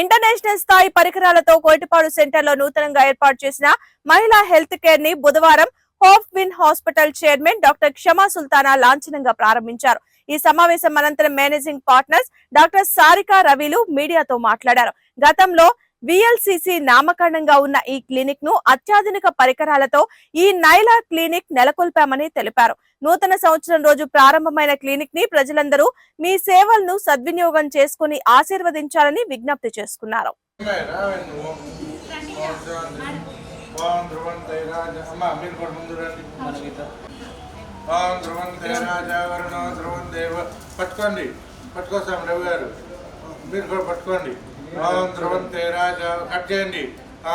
International స్థాయి పరికరాలతో కోటిపాడు సెంటర్లో నూతనంగా ఏర్పాటు చేసిన మహిళా హెల్త్ కేర్ని బుధవారం Hope Win hospital chairman doctor Kshama Sultana లాంఛనంగా ప్రారంభించారు. ఈ సమావేశం అనంతరం మేనేజింగ్ పార్ట్నర్స్ డాక్టర్ సారికా రవిలు మీడియాతో మాట్లాడారు. గతంలో విఎల్సిసి నామకరణంగా ఉన్న ఈ క్లినిక్ను అత్యాధునిక పరికరాలతో ఈ నైలా క్లినిక్ నెలకొల్పామని తెలిపారు. నూతన సంవత్సరం రోజు ప్రారంభమైన క్లినిక్ని ప్రజలందరూ మీ సేవలను సద్వినియోగం చేసుకుని ఆశీర్వదించాలని విజ్ఞప్తి చేసుకున్నారు. పట్టుకోండి పట్టుకోసాం రవి గారు మీరు కూడా పట్టుకోండి ధ్రువంతే రాజా. కట్ చేయండి. ఆ,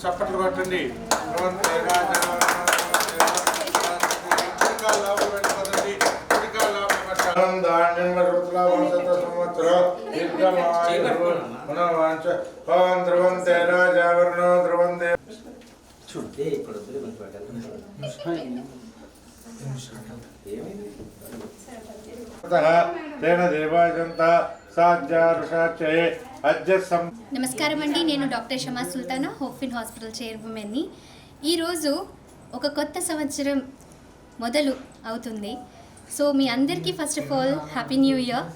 చప్పట్లు కొట్టండి. ధ్రువంతే రాజా చూడు ఏ ఇక్కడ వద్దులే కొంచెం నమస్కారం అండి. నేను డాక్టర్ షమా సుల్తానా హోఫిన్ హాస్పిటల్ చైర్మన్ని ఈరోజు ఒక కొత్త సంవత్సరం మొదలు అవుతుంది. సో మీ అందరికీ first of all happy new year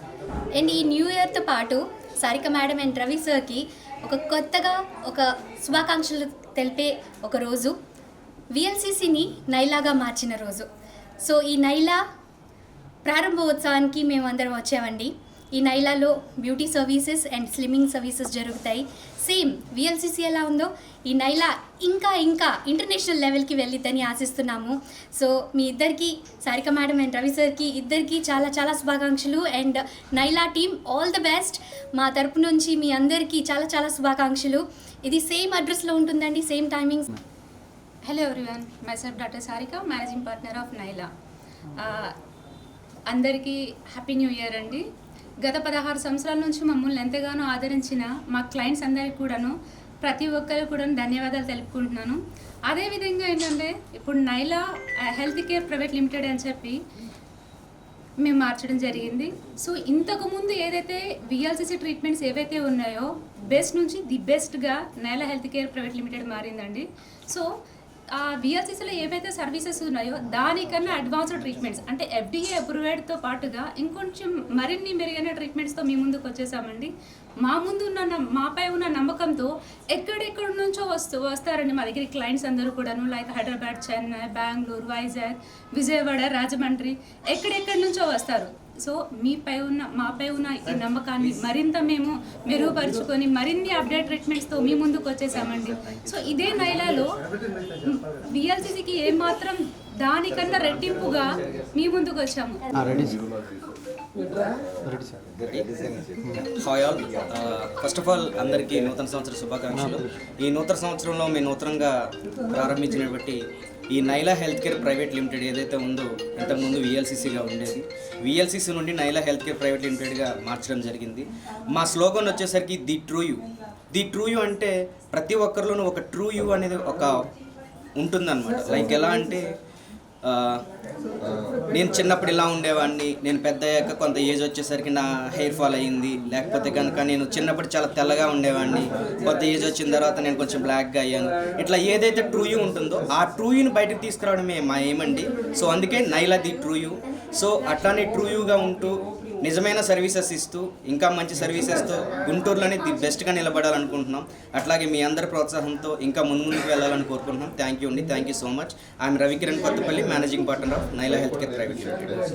and ఈ న్యూ ఇయర్తో పాటు సారిక మేడం అండ్ రవి సార్కి ఒక కొత్తగా ఒక శుభాకాంక్షలు తెలిపే ఒక రోజు. విఎల్సిసిని నైలాగా మార్చిన రోజు. సో ఈ నైలా ప్రారంభోత్సవానికి మేమందరం వచ్చామండి. ఈ నైలాలో beauty services and slimming services జరుగుతాయి. సేమ్ విఎల్సిసి ఎలా ఉందో ఈ నైలా ఇంకా ఇంకా ఇంటర్నేషనల్ లెవెల్కి వెళ్ళిద్దని ఆశిస్తున్నాము. సో మీ ఇద్దరికి సారిక మేడం అండ్ రవి సార్కి ఇద్దరికి చాలా చాలా శుభాకాంక్షలు. And Naila team all the best. మా తరపు నుంచి మీ అందరికీ చాలా చాలా శుభాకాంక్షలు. ఇది సేమ్ అడ్రస్లో ఉంటుందండి same timings. Hello everyone myself doctor Sarika managing partner of Naila అందరికీ హ్యాపీ న్యూ ఇయర్ అండి. గత పదహారు సంవత్సరాల నుంచి మమ్మల్ని ఎంతగానో ఆదరించిన మా క్లయింట్స్ అందరికీ కూడాను ప్రతి ఒక్కరు కూడా ధన్యవాదాలు తెలుపుకుంటున్నాను. అదేవిధంగా ఏంటంటే ఇప్పుడు Naila health care private limited అని చెప్పి మేము మార్చడం జరిగింది. సో ఇంతకుముందు ఏదైతే విఎల్సిసి ట్రీట్మెంట్స్ ఏవైతే ఉన్నాయో బెస్ట్ నుంచి ది బెస్ట్గా Naila health care private limited మారిందండి. So ఆ బిఆర్సీసీలో ఏవైతే సర్వీసెస్ ఉన్నాయో దానికన్నా అడ్వాన్స్డ్ ట్రీట్మెంట్స్ అంటే ఎఫ్డీఏ అప్రూవెడ్తో పాటుగా ఇంకొంచెం మరిన్ని మెరుగైన ట్రీట్మెంట్స్తో మీ ముందుకు వచ్చేసామండి. మా ముందు ఉన్న మాపై ఉన్న నమ్మకంతో ఎక్కడెక్కడి నుంచో వస్తూ వస్తారండి మా దగ్గర క్లయింట్స్ అందరూ కూడాను. లైక్ హైదరాబాద్ చెన్నై బెంగళూరు వైజాగ్ విజయవాడ రాజమండ్రి ఎక్కడెక్కడి నుంచో వస్తారు. సో మీపై ఉన్న మాపై ఉన్న ఈ నమ్మకాన్ని మరింత మేము మెరుగుపరుచుకొని మరిన్ని అప్డేట్ ట్రీట్మెంట్స్తో మీ ముందుకు వచ్చేసామండి. సో ఇదే నైలాలో విఎల్సిసికి ఏమాత్రం దానికన్నా రెట్టింపుగా మీ ముందుకు వచ్చాము. Hi all first of all అందరికీ నూతన సంవత్సర శుభాకాంక్షలు. ఈ నూతన సంవత్సరంలో మేము నూతనంగా ప్రారంభించినటువంటి ఈ Naila health care private limited ఏదైతే ఉందో ఇంతకుముందు విఎల్సిసిగా ఉండేది. విఎల్సిసి నుండి నైలా హెల్త్ కేర్ ప్రైవేట్ లిమిటెడ్గా మార్చడం జరిగింది. మా స్లోగన్ వచ్చేసరికి the true you. The true you అంటే ప్రతి ఒక్కరిలోనూ ఒక ట్రూ యూ అనేది ఒక ఉంటుందన్నమాట. లైక్ ఎలా అంటే నేను చిన్నప్పుడు ఇలా ఉండేవాడిని. నేను పెద్ద అయ్యాక కొంత ఏజ్ వచ్చేసరికి నా హెయిర్ ఫాల్ అయ్యింది. లేకపోతే కనుక నేను చిన్నప్పుడు చాలా తెల్లగా ఉండేవాడిని. కొంత ఏజ్ వచ్చిన తర్వాత నేను కొంచెం బ్లాక్గా అయ్యాను. ఇట్లా ఏదైతే ట్రూయూ ఉంటుందో ఆ ట్రూయూని బయటకు తీసుకురావడమే మా ఏమండి సో అందుకే నైలా ది ట్రూయూ సో అట్లానే ట్రూయూగా ఉంటూ నిజమైన సర్వీసెస్ ఇస్తూ ఇంకా మంచి సర్వీసెస్తో గుంటూరులోనే ది బెస్ట్గా నిలబడాలనుకుంటున్నాం. అట్లాగే మీ అందరి ప్రోత్సాహంతో ఇంకా ముందు ముందుకు వెళ్ళాలని కోరుకుంటున్నాం. థ్యాంక్ యూ అండి. Thank you so much I'm Ravikiran Kothapalli managing partner of Naila health care private limited